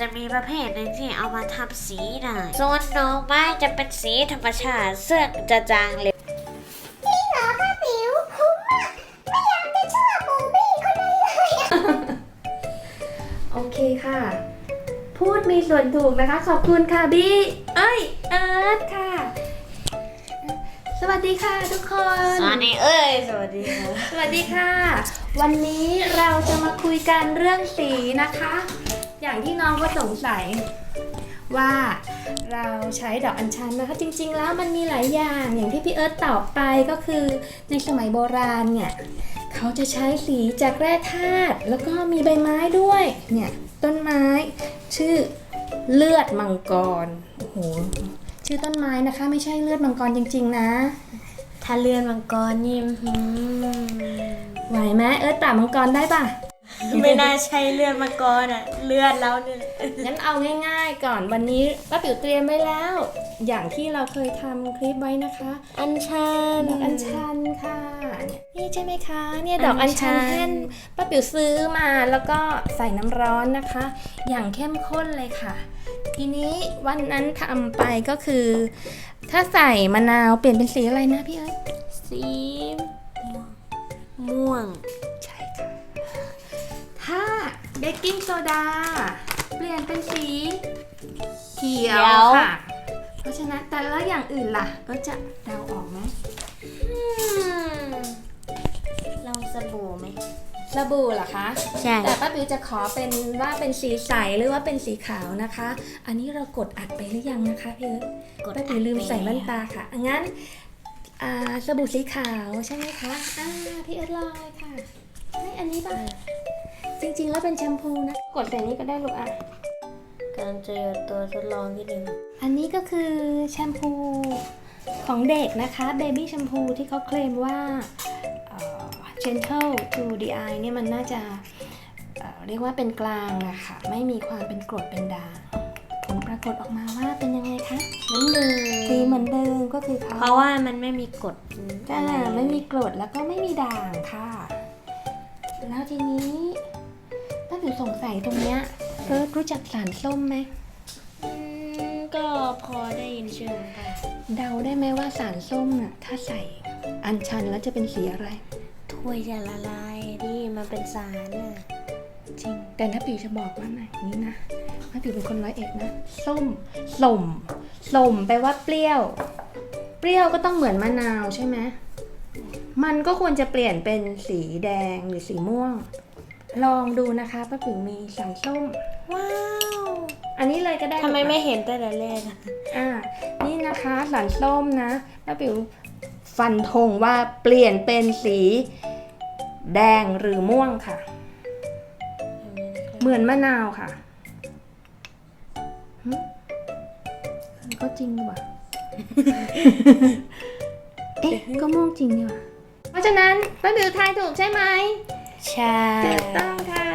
จะมีประเภทหนึ่งที่เอามาทำสีได้ส่วนดอกไม้จะเป็นสีธรรมชาติซึ่งจะจางเร็วจริงเหรอป้าติ๋วผมอะไม่อยากจะเชื่อบูบี้คนนั้นเลยอะโอเคค่ะ พูดมีส่วนถูกนะคะ ขอบคุณค่ะบี้เอ้ย เอิร์ธค่ะ สวัสดีค่ะทุกคน สวัสดีเอ้ย สวัสดีค่ะ สวัสดีค่ะ วันนี้เราจะมาคุยกันเรื่องสีนะคะ อย่างที่น้องก็สงสัยว่าเราใช้ดอกอัญชันนะคะ จริง ๆ แล้วมันมีหลายอย่างอย่างที่พี่เอิร์ธตอบไปก็คือในสมัยโบราณเนี่ยเขาจะใช้สีจากแร่ธาตุแล้วก็มีใบไม้ด้วยเนี่ยต้นไม้ชื่อเลือดมังกรโอ้โหชื่อต้นไม้นะคะ ไม่ใช่เลือดมังกรจริง ๆ นะ ถ้าเลื่อนมังกรนี่หืมไหวไหมเอิร์ธปราบมังกรได้ปะ ไม่น่าใช่เลื่อนมังกรอะ เลื่อนแล้วเนี่ย งั้นเอาง่ายๆก่อนวันนี้ป้าปิ๋วเตรียมไว้แล้ว อย่างที่เราเคยทำคลิปไว้นะคะ อัญชัน ดอกอัญชันค่ะเนี่ยนี่ใช่ไหมคะ เนี่ยดอกอัญชันอัญชันแท่นป้าปิ๋วซื้อมาแล้วก็ใส่น้ำร้อนนะคะ อย่างเข้มข้นเลยค่ะ ทีนี้วันนั้นทำไปก็คือ ถ้าใส่มะนาวเปลี่ยนเป็นสีอะไรนะพี่เอิร์ธสีม่วงใช่ค่ะถ้า เบกกิ้งโซดา เปลี่ยนเป็นสี เขียเขียววค่ะ เพราะฉะนั้นแต่ละอย่างอื่นล่ะ ก็จะเดาออกไหมอืมลองสบู่ไหมสบู่เหรอคะ ใช่ แต่ป้าปิวจะขอเป็นว่าเป็นสีใสหรือว่าเป็นสีขาวนะคะ อันนี้เรากดอัดไปหรือยังนะคะพี่เอิร์ธกดป้าปิวลืมใส่แว่นตาค่ะอะงั้นอ่าสบู่สีขาวใช่ไหมคะ อ่าพี่เอิร์ธลองเลยค่ะไม่อันนี้ป่ะจ ริง ๆ แล้วเป็นแชมพูนะ กดใส่นี้ก็ได้ลูกอะ การเจอตัวทดลองที่หนึ่งอันนี้ก็คือแชมพูของเด็กนะคะเบบี้แชมพูที่เขาเคลมว่าเอ่อ gentle to the eye เนี่ยมันน่าจะเอ่อเรียกว่าเป็นกลางนะคะ ไม่มีความเป็นกรดเป็นด่างผลปรากฏออกมาว่าเป็นยังไงคะเหมือนเดิมสีเหมือนเดิมก็คือเขาเพราะว่ามันไม่มีกฎอ่าไม่มีกรดแล้วก็ไม่มีด่างค่ะ แล้วทีนี้ ป้าผิวสงสัยตรงเนี้ยเฟิร์สรู้จักสารส้มไหมอืมก็พอได้ยินชื่อค่ะเดาได้ไหมว่าสารส้มน่ะถ้าใส่อัญชันแล้วจะเป็นสีอะไร ถ้วยจะละลายนี่มันเป็นสารน่ะจริง แต่ถ้าปิวจะบอกว่านะนี่นะถ้าปิวเป็นคนร้อยเอ็ดนะ ส้มสมสมแปลว่าเปรี้ยว เปรี้ยวก็ต้องเหมือนมะนาวใช่ไหมมันก็ควรจะเปลี่ยนเป็นสีแดงหรือสีม่วง ลองดูนะคะป้าปิวมีสารส้ม ว้าว อันนี้เลยก็ได้ทำไมลูกไม่เห็นแต่แรกอะอ่านี่นะคะสารส้มนะป้าปิวฟันธงว่าเปลี่ยนเป็นสี แดงหรือม่วงค่ะ เหมือนมะนาวค่ะหึมันก็จริงดีว่ะ เอ๊ะก็ม่วงจริงดีว่ะเพราะฉะนั้นป้าบิวทายถูกใช่ไหม ใช่ ถูกต้องค่ะ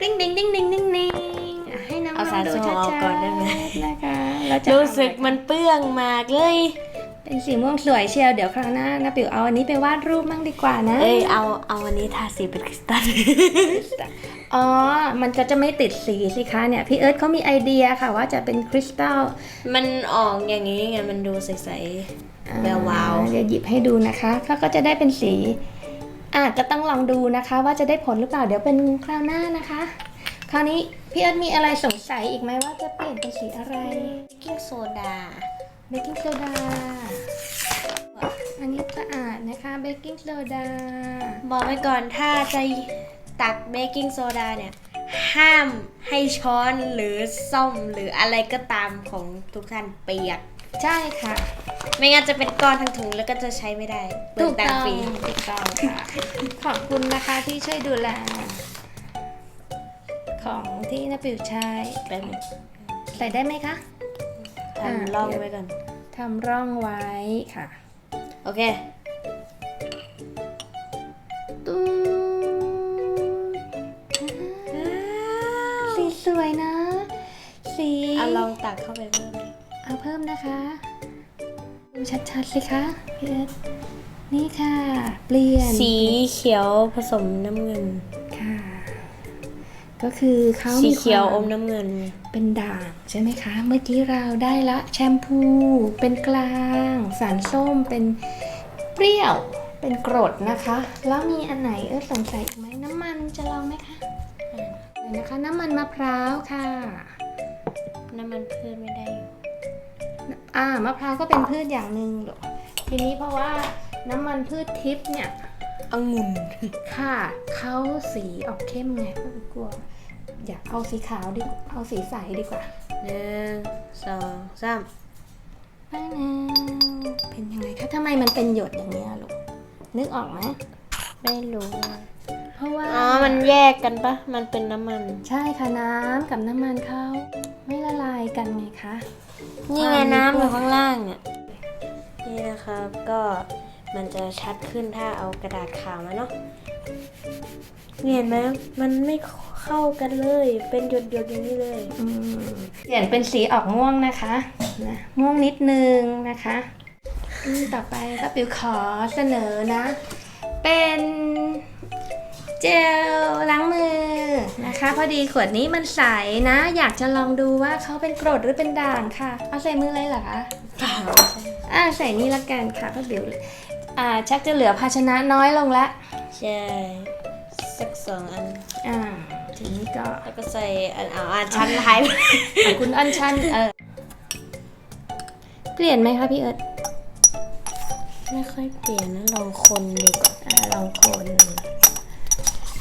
ติ้งดิงดิ้งดิงดิ้งดิงอะให้น้องเอาๆสารดูส้มชัดออกก่อนได้ไหมๆนะคะเราจะรู้สึกเอามันเปื้องมากเลย เป็นสีม่วงสวยเชียวเดี๋ยวครั้งหน้านะปิวเอาอันนี้ไปวาดรูปมั่งดีกว่านะ เอ้ยเอาเอาอันนี้ทาสีเป็นคริสตัล อ๋อ มันก็จะไม่ติดสีสิคะเนี่ย พี่เอิร์ธเขามีไอเดียค่ะว่าจะเป็นคริสตัลมันออกอย่างนี้ไงมันดูใส แวววาว อ่เดี๋ยวหยิบให้ดูนะคะเขาก็จะได้เป็นสี อาจจะต้องลองดูนะคะว่าจะได้ผลหรือเปล่าเดี๋ยวเป็นคราวหน้านะคะ คราวนี้พี่เอิร์ธมีอะไรสงสัยอีกไหมว่าจะเปลี่ยนเป็นสีอะไรๆกิ้งโซดาเบกกิ้งโซดาอันนี้สะอาดนะคะเบกกิ้งโซดาบอกไว้ก่อนถ้าจะตักเบกกิ้งโซดาเนี่ยห้ามให้ช้อนหรือส้อมหรืออะไรก็ตามของทุกท่านเปียก ใช่ค่ะ ไม่งั้นจะเป็นก้อนทั้งถุงแล้วก็จะใช้ไม่ได้เปลืถูองกตังต้อค์งฟรีถูกต้องค่ะ ขอบคุณนะคะที่ช่วยดูแล ของที่นปิวใช้แป๊บนึงใส่ได้ไหมคะ อ่า ทำร่องไว้ก่อน ทำร่องไว้ค่ะ โอเค ตูดสีสวยนะ สีเอาลองตักเข้าไปเพิ่มดิ เอาเพิ่มนะคะ ดูชัดๆสิคะพี่เอิร์ธนี่ค่ะ เปลี่ยน สีเขียวผสมน้ำเงิน ค่ะ ก็คือเขาสีมีเขียวคอวามน้ำเงิน เป็นด่างใช่ไหมคะ เมื่อกี้เราได้ละแชมพู เป็นกลาง สารส้ม เป็นเปรี้ยว เป็นกรดนะคะ แล้วมีอันไหนเออสงสัยอีกไหมน้ำมันจะลองไหมคะเดี๋ยวนะคะ น้ำมันมะพร้าวค่ะ น้ำมันพืชไม่ได้อยู่ อ่ามะพร้าวก็เป็นพืชอย่างหนึ่งหรอกทีนี้เพราะว่าน้ำมันพืชทิพย์เนี่ยองุ่นค่ะเขาสีออกเข้มไงก็เลยกลัวอยากเอาสีขาวดีกว่าเอาสีใสดีกว่าหนึ่งสองสามป้านาเป็นยังไงคะทำไมมันเป็นหยดอย่างนี้ยลูกนึกออกไหมไม่รู้อะเพราะว่าอ๋อมันแยกกันปะมันเป็นน้ำมัน ใช่ค่ะน้ำกับน้ำมันเขา ไม่ละลายกันไงคะนี่ไงความน้ำอยู่กลัวข้างล่างเนี่ยนี่นะครับก็มันจะชัดขึ้นถ้าเอากระดาษขาวมาเนาะเนี่ยเห็นไหมมันไม่เข้ากันเลย เป็นหยดๆอย่างนี้เลยอืมเปลี่ยนเป็นสีออกม่วงนะคะนะม่วงนิดนึงนะคะอืมต่อไปก็ปิวขอเสนอนะ เป็นเจลล้างมือนะคะ พอดีขวดนี้มันใสนะ อยากจะลองดูว่าเขาเป็นกรดหรือเป็นด่างค่ะ เอาใส่มือเลยเหรอคะเปล่าอ่าใส่นี่ละกันค่ะเพราะเดี๋ยวอ่าชักจะเหลือภาชนะน้อยลงละใช่สักสองอันอ่าทีนี้ก็แล้วก็ใส่อันเอาอันชั้นท้ายอะคุณอัญชันเออเปลี่ยนไหมคะพี่เอิร์ธไม่ค่อยเปลี่ยนนะลองคนดีกว่าอ่าลองคน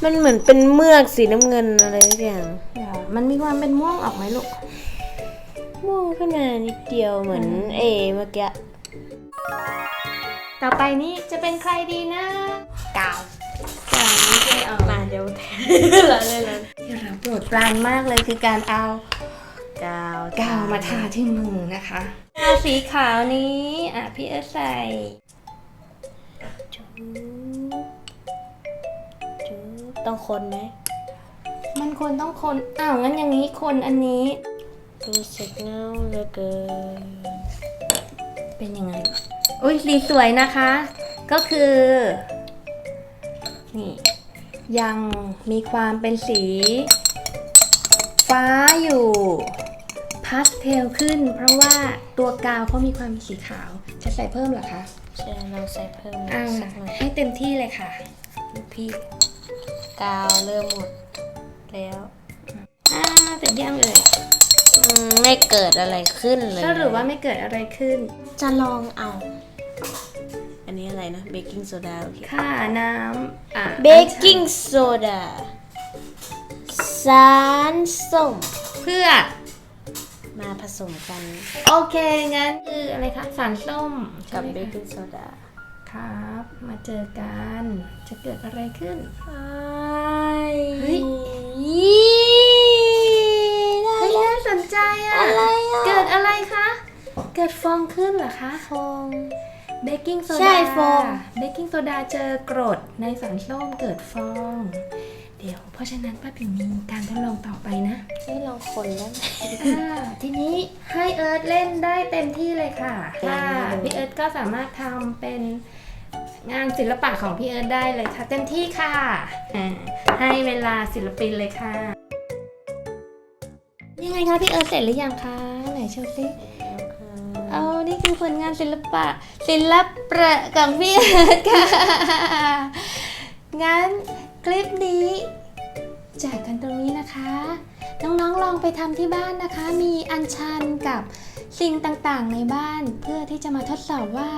มันเหมือนเป็นเมือกสีน้ำเงินอะไรสักอย่างเดี๋ยวมันมีความเป็นม่วงออกไหมลูก ม่วงขึ้นมานิดเดียวเหมือนเอเมื่อกี้ต่อไปนี้จะเป็นใครดีนะกาวจากนี้จะเอามาเดี๋ยวแทนละเลยละที่เราโปรดปรานมากเลยคือการเอากาวกาวมาทาที่มือนะคะกาวสีขาวนี้ อะพี่เอิร์ธใส่จุ๊บจุ๊บ ต้องคนไหมมันควรต้องคน อ้าวงั้นอย่างนี้คนอันนี้ รู้สึกเงาเหลือเกิน เป็นยังไง อุ้ยสีสวยนะคะ ก็คือ นี่ ยังมีความเป็นสี ฟ้าอยู่พาสเทลขึ้น เพราะว่าตัวกาวเขามีความเป็นสีขาว จะใส่เพิ่มเหรอคะ ใช่เราใส่เพิ่มอ่าสักหน่อยให้เต็มที่เลยค่ะลูกพี่ กาวเริ่มหมดแล้วอ่าเสร็จยังเลยอืมไม่เกิดอะไรขึ้นเลยถ้าหรือว่าไม่เกิดอะไรขึ้น จะลองเอาอันนี้อะไรนะเบกกิ้งโซดาโอเคค่าน้ำอะเบกกิ้งโซดาสารส้มเพื่อ มาผสมกัน โอเคงั้นคืออะไรคะสารส้มกับใช่ไหเบมกคะกิ้งโซดา ครับ มาเจอกัน จะเกิดอะไรขึ้นเฮ้เฮ้ยยได้เฮ้ยน่าสนใจอะอะไรอะเกิดอะไรคะ เกิดฟองขึ้นเหรอคะฟองเบกกิ้งโซใช่ดาฟอง เบกกิ้งโซดาเจอกรดในสารส้มเกิดฟอง เดี๋ยว เพราะฉะนั้นป้าปิ่นมีการทดลองต่อไปนะให้ลองคนได้ไหมอ่าทีนี้ให้เอิร์ธเล่นได้เต็มที่เลยค่ะเต็มค่ะที่เลยพี่เอิร์ธก็สามารถทำเป็น งานศิลปะของพี่เอิร์ธได้เลยค่ะ เต็มที่ค่ะอ่าให้เวลาศิลปินเลยค่ะ ยังไงคะพี่เอิร์ธเสร็จหรือยังคะไหนโชว์สิเอานี่คือผลงานศิลปะ ศิลปะของพี่เอิร์ธค่ะ งั้นคลิปนี้จากกันตรงนี้นะคะ น้องๆลองไปทำที่บ้านนะคะ มีอัญชันกับสิ่งต่างๆในบ้านเพื่อที่จะมาทดสอบว่า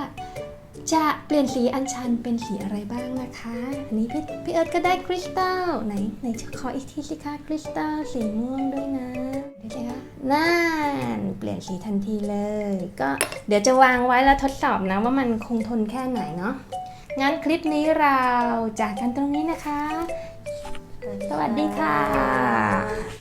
จะเปลี่ยนสีอัญชันเป็นสีอะไรบ้างนะคะ อันนี้พี่พี่เอิร์ธก็ได้คริสตัลไหนไหนขออีกทีสิคะคริสตัลสีม่วงด้วยนะเดี๋ยวสิคะนั่นเปลี่ยนสีทันทีเลย ก็เดี๋ยวจะวางไว้แล้วทดสอบนะว่ามันคงทนแค่ไหนเนาะงั้นคลิปนี้เราจากกันตรงนี้นะคะ สวัสดีค่ะ